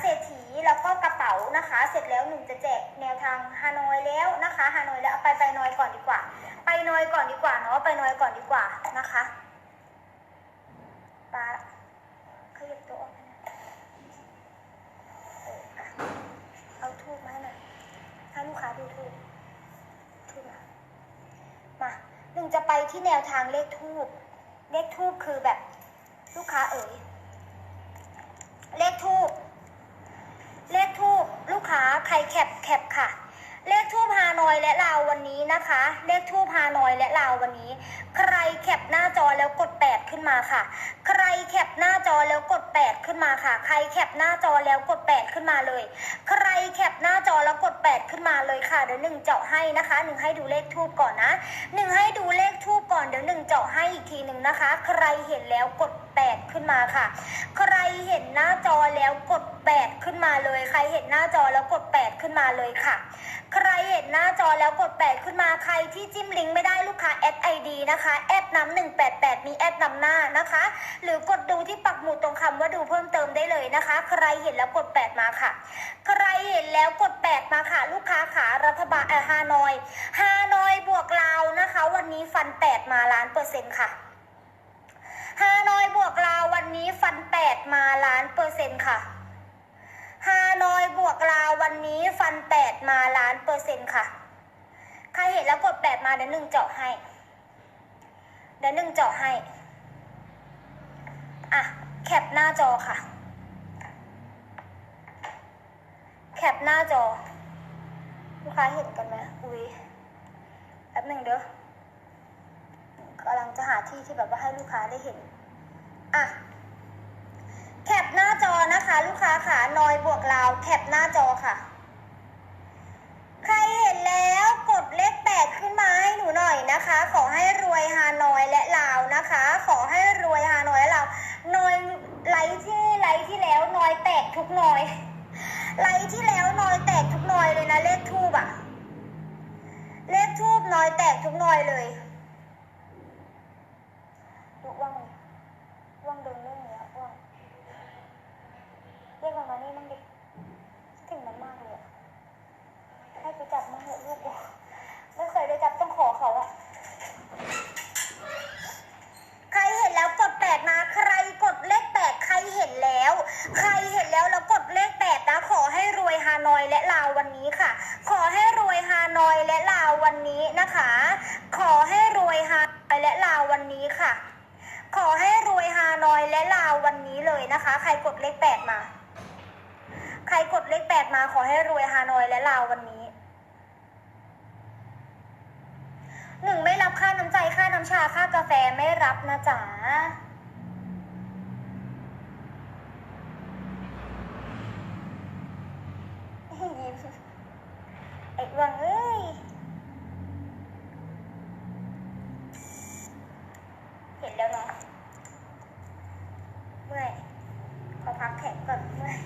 เศรษฐีแล้วก็กระเป๋านะคะ เสร็จแล้วหนึ่งจะแจกแนวทางฮานอยแล้วนะคะฮานอยแล้วไปไปนอยก่อนดีกว่า ไปนอยก่อนดีกว่าเนาะไปนอยก่อนดีกว่านะคะปาขยับตัวออกไปหน่อยเอออะเอาทูบมาให้หน่อยให้ลูกค้าดูทูบทูบมามาหนึ่งจะไปที่แนวทางเลขทูบเลขทูบคือแบบลูกค้าเอ๋ย เลขทูบเลขทูบลูกค้า ใครแคปแคปค่ะ เลขทูบฮานอยและลาววันนี้นะคะ เลขทูบฮานอยและลาววันนี้ ใครแคปหน้าจอแล้วกด 8 ขึ้นมาค่ะ ใครแคปหน้าจอแล้วกด 8 ขึ้นมาค่ะ ใครแคปหน้าจอแล้วกด 8 ขึ้นมาเลย ใครแคปหน้าจอแล้วกด 8 ขึ้นมาเลยค่ะเดี๋ยวหนึ่งเจาะให้นะคะหนึ่งให้ดูเลขทูบก่อนนะหนึ่งให้ดูเลขทูบก่อนเดี๋ยวหนึ่งเจาะให้อีกทีหนึ่งนะคะ ใครเห็นแล้วกด ขึ้นมาค่ะ ใครเห็นหน้าจอแล้วกด 8 ขึ้นมาเลย ใครเห็นหน้าจอแล้วกด 8 ขึ้นมาเลยค่ะ ใครเห็นหน้าจอแล้วกด 8 ขึ้นมาใครที่จิ้มลิงก์ไม่ได้ลูกค้าแอดไอดีนะคะแอดน้ำ188มีแอดนำหน้านะคะ หรือกดดูที่ปักหมุดตรงคำว่าดูเพิ่มเติมได้เลยนะคะ ใครเห็นแล้วกด 8 มาค่ะ ใครเห็นแล้วกด 8 มาค่ะ ลูกค้าขารัฐบาลเออฮานอยฮานอยบวกลาวนะคะ วันนี้ฟัน 8 มาล้านเปอร์เซ็นต์ค่ะ ฮานอยบวกลาววันนี้ฟัน8มาล้านเปอร์เซ็นต์ค่ะฮานอยบวกลาววันนี้ฟันแปดมาล้านเปอร์เซ็นต์ค่ะ ใครเห็นแล้วกดแปดมาเดี๋ยวหนึ่งเจาะให้ เดี๋ยวหนึ่งเจาะให้ อะ แคปหน้าจอค่ะ แคปหน้าจอ ลูกค้าเห็นกันไหมอุ้ยแป๊บหนึ่งเด้อ กำลังจะหาที่ที่แบบว่าให้ลูกค้าได้เห็นอะแคปหน้าจอนะคะ ลูกค้าขานอยบวกลาวแคปหน้าจอค่ะ ใครเห็นแล้วกดเลขแปดขึ้นมาให้หนูหน่อยนะคะ ขอให้รวยฮานอยและลาวนะคะ ขอให้รวยฮานอยและลาวนอยไลท์ที่ไลท์ที่แล้วนอยแตกทุกนอยไลท์ที่แล้วนอยแตกทุกนอยเลยนะเลขทูบอะเลขทูบนอยแตกทุกนอยเลย ว่างไหมว่างเดินเรื่องเนี้ยว่างเรียกมันมานี่มั่งดิคิดถึงมันมากเลยให้ไปจับมั่งเถอะลูกไม่เคยได้จับต้องขอเขาอะใครเห็นแล้วกดแปดมา ใครกดเลขแปดใครเห็นแล้ว ใครเห็นแล้วแล้วกดเลขแปดนะ ขอให้รวยฮานอยและลาววันนี้ค่ะ ขอให้รวยฮานอยและลาววันนี้นะคะ ขอให้รวยฮานอยและลาววันนี้ค่ะ ขอให้รวยฮานอยและลาววันนี้เลยนะคะ ใครกดเลขแปดมา ใครกดเลขแปดมา ขอให้รวยฮานอยและลาววันนี้หนึ่งไม่รับค่าน้ำใจค่าน้ำชาค่ากาแฟไม่รับนะจ๊ะยิ้มไอ้อ้วงเอ้ยเห็นแล้วเนาะเมื่อย ขอพักแขนก่อนเมื่อย